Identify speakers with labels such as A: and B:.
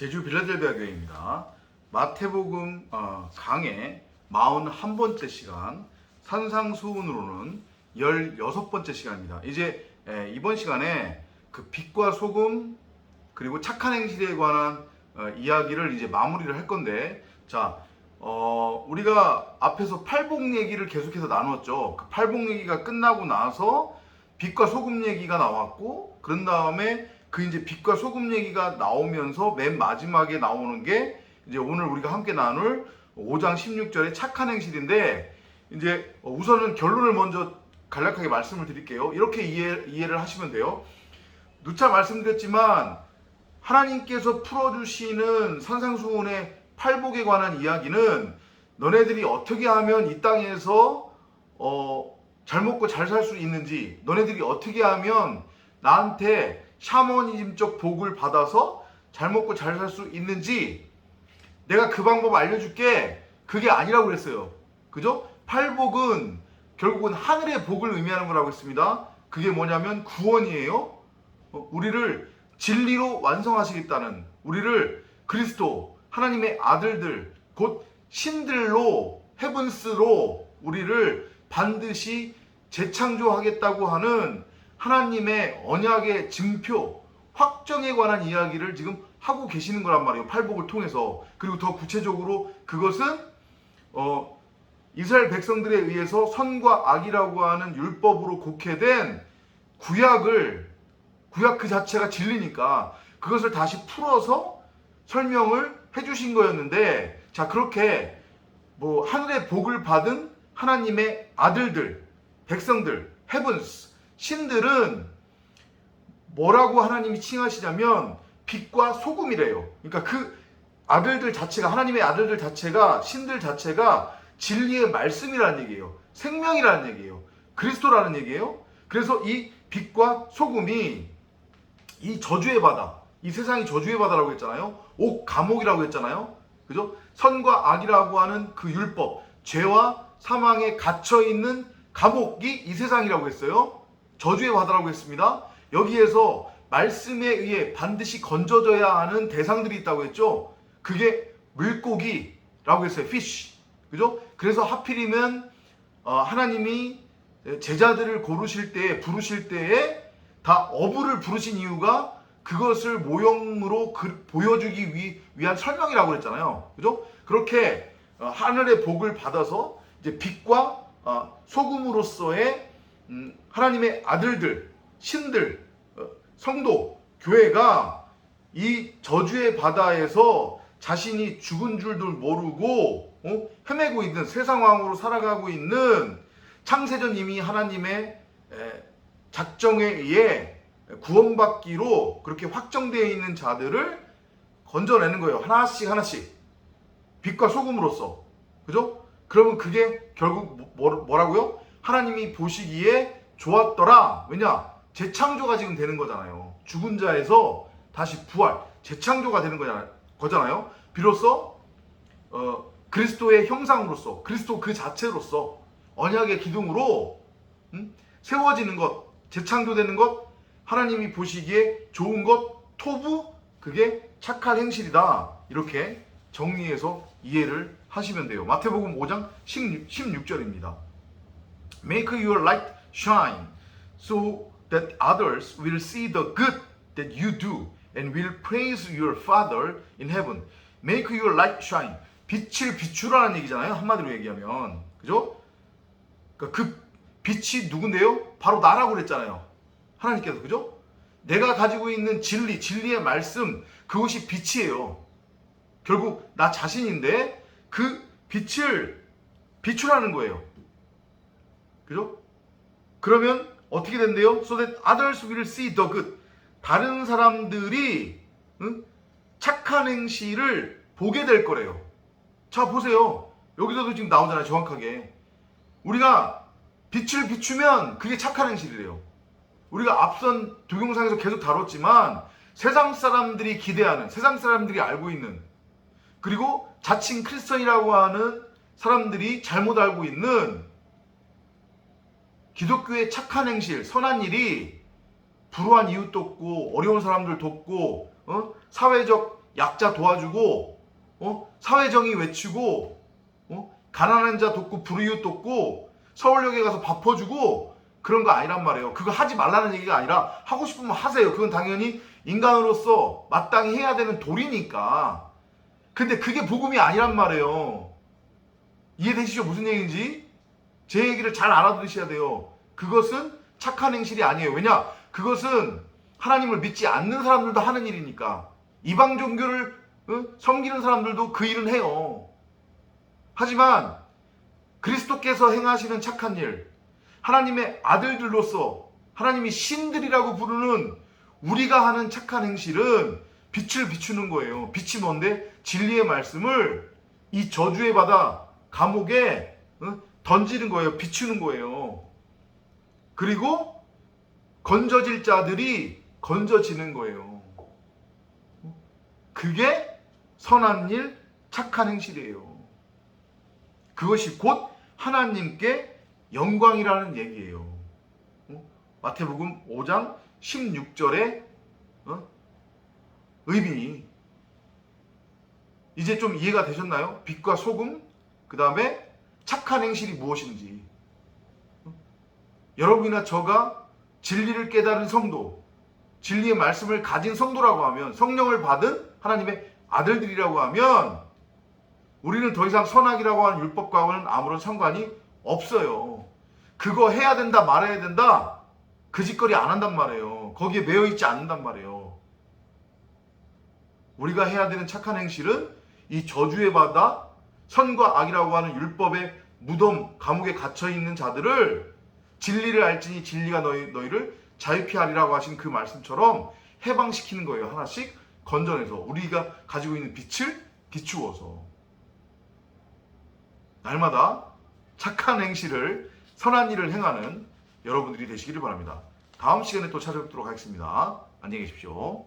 A: 제주 빌라델비아 교회입니다. 마태복음 어, 강의 41번째 시간 산상수훈으로는 16번째 시간입니다. 이제 에, 이번 시간에 그 빛과 소금 그리고 착한 행실에 관한 어, 이야기를 이제 마무리를 할 건데 자 어, 우리가 앞에서 팔복 얘기를 계속해서 나눴죠. 그 팔복 얘기가 끝나고 나서 빛과 소금 얘기가 나왔고 그런 다음에 그 이제 빛과 소금 얘기가 나오면서 맨 마지막에 나오는 게 이제 오늘 우리가 함께 나눌 5장 16절의 착한 행실인데 이제 우선은 결론을 먼저 간략하게 말씀을 드릴게요. 이렇게 이해, 이해를 하시면 돼요. 누차 말씀드렸지만 하나님께서 풀어주시는 산상수훈의 팔복에 관한 이야기는 너네들이 어떻게 하면 이 땅에서 어, 잘 먹고 잘 살 수 있는지 너네들이 어떻게 하면 나한테 샤머니즘적 복을 받아서 잘 먹고 잘 살 수 있는지 내가 그 방법 알려줄게. 그게 아니라고 그랬어요. 그죠? 팔복은 결국은 하늘의 복을 의미하는 거라고 했습니다. 그게 뭐냐면 구원이에요. 어, 우리를 진리로 완성하시겠다는 우리를 그리스도 하나님의 아들들 곧 신들로 헤븐스로 우리를 반드시 재창조하겠다고 하는 하나님의 언약의 증표 확정에 관한 이야기를 지금 하고 계시는 거란 말이에요. 팔복을 통해서 그리고 더 구체적으로 그것은 어, 이스라엘 백성들에 의해서 선과 악이라고 하는 율법으로 곡해된 구약을 구약 그 자체가 진리니까 그것을 다시 풀어서 설명을 해주신 거였는데 자 그렇게 뭐 하늘의 복을 받은 하나님의 아들들 백성들 헤븐스 신들은 뭐라고 하나님이 칭하시냐면 빛과 소금이래요. 그러니까 그 아들들 자체가 하나님의 아들들 자체가 신들 자체가 진리의 말씀이라는 얘기예요. 생명이라는 얘기예요. 그리스도라는 얘기예요. 그래서 이 빛과 소금이 이 저주의 바다, 이 세상이 저주의 바다라고 했잖아요. 옥 감옥이라고 했잖아요. 그죠? 선과 악이라고 하는 그 율법, 죄와 사망에 갇혀 있는 감옥이 이 세상이라고 했어요. 저주의 바다라고 했습니다. 여기에서 말씀에 의해 반드시 건져져야 하는 대상들이 있다고 했죠. 그게 물고기라고 했어요. fish. 그죠? 그래서 하필이면 어, 하나님이 제자들을 고르실 때에 부르실 때에 다 어부를 부르신 이유가 그것을 모형으로 그, 보여주기 위, 위한 설명이라고 그랬잖아요. 그죠? 그렇게 어, 하늘의 복을 받아서 이제 빛과 어, 소금으로서의 음, 하나님의 아들들, 신들, 어, 성도, 교회가 이 저주의 바다에서 자신이 죽은 줄도 모르고 어? 헤매고 있는 세상 왕으로 살아가고 있는 창세전 이미 하나님의 에, 작정에 의해 구원받기로 그렇게 확정되어 있는 자들을 건져내는 거예요. 하나씩 하나씩. 빛과 소금으로서. 그죠? 그러면 그게 결국 뭐, 뭐라고요? 하나님이 보시기에 좋았더라. 왜냐? 재창조가 지금 되는 거잖아요. 죽은 자에서 다시 부활, 재창조가 되는 거잖아요. 비로소 어, 그리스도의 형상으로서, 그리스도 그 자체로서 언약의 기둥으로 음? 세워지는 것, 재창조되는 것, 하나님이 보시기에 좋은 것, 토부, 그게 착한 행실이다. 이렇게 정리해서 이해를 하시면 돼요. 마태복음 5장 16, 절입니다 Make your light shine so that others will see the good that you do and will praise your Father in heaven. Make your light shine. 빛을 비추라는 얘기잖아요. 한마디로 얘기하면. 그죠? 그러니까 그 빛이 누군데요? 바로 나라고 그랬잖아요. 하나님께서 그죠? 내가 가지고 있는 진리, 진리의 말씀, 그것이 빛이에요. 결국 나 자신인데 그 빛을 비추라는 거예요. 그죠? 그러면 어떻게 된대요? So that others will see the good. 다른 사람들이 응? 착한 행실을 보게 될 거래요. 자 보세요. 여기서도 지금 나오잖아요. 정확하게. 우리가 빛을 비추면 그게 착한 행실이래요. 우리가 앞선 동영상에서 계속 다뤘지만 세상 사람들이 기대하는, 세상 사람들이 알고 있는, 그리고 자칭 크리스천이라고 하는 사람들이 잘못 알고 있는 기독교의 착한 행실, 선한 일이 불우한 이웃 돕고 어려운 사람들 돕고 어? 사회적 약자 도와주고 어? 사회정의 외치고 어? 가난한 자 돕고 불이웃 돕고 서울역에 가서 밥 퍼주고 그런 거 아니란 말이에요. 그거 하지 말라는 얘기가 아니라 하고 싶으면 하세요. 그건 당연히 인간으로서 마땅히 해야 되는 도리니까. 근데 그게 복음이 아니란 말이에요. 이해되시죠? 무슨 얘기인지? 제 얘기를 잘 알아들으셔야 돼요. 그것은 착한 행실이 아니에요. 왜냐? 그것은 하나님을 믿지 않는 사람들도 하는 일이니까. 이방 종교를 어? 섬기는 사람들도 그 일은 해요. 하지만 그리스도께서 행하시는 착한 일, 하나님의 아들들로서 하나님이 신들이라고 부르는 우리가 하는 착한 행실은 빛을 비추는 거예요. 빛이 뭔데? 진리의 말씀을 이 저주의 바다 감옥에 어? 던지는 거예요. 비추는 거예요. 그리고 건져질 자들이 건져지는 거예요. 그게 선한 일, 착한 행실이에요. 그것이 곧 하나님께 영광이라는 얘기예요. 어? 마태복음 5장 16절의 어? 의미. 이제 좀 이해가 되셨나요? 빛과 소금, 그 다음에 착한 행실이 무엇인지. 어? 여러분이나 저가 진리를 깨달은 성도, 진리의 말씀을 가진 성도라고 하면, 성령을 받은 하나님의 아들들이라고 하면, 우리는 더 이상 선악이라고 하는 율법과는 아무런 상관이 없어요. 그거 해야 된다, 말아야 된다, 그 짓거리 안 한단 말이에요. 거기에 매여 있지 않는단 말이에요. 우리가 해야 되는 착한 행실은 이 저주의 바다, 선과 악이라고 하는 율법의 무덤, 감옥에 갇혀 있는 자들을 진리를 알지니 진리가 너희, 너희를 자유케 하리라고 하신 그 말씀처럼 해방시키는 거예요. 하나씩 건져내서 우리가 가지고 있는 빛을 비추어서 날마다 착한 행실을 선한 일을 행하는 여러분들이 되시기를 바랍니다. 다음 시간에 또 찾아뵙도록 하겠습니다. 안녕히 계십시오.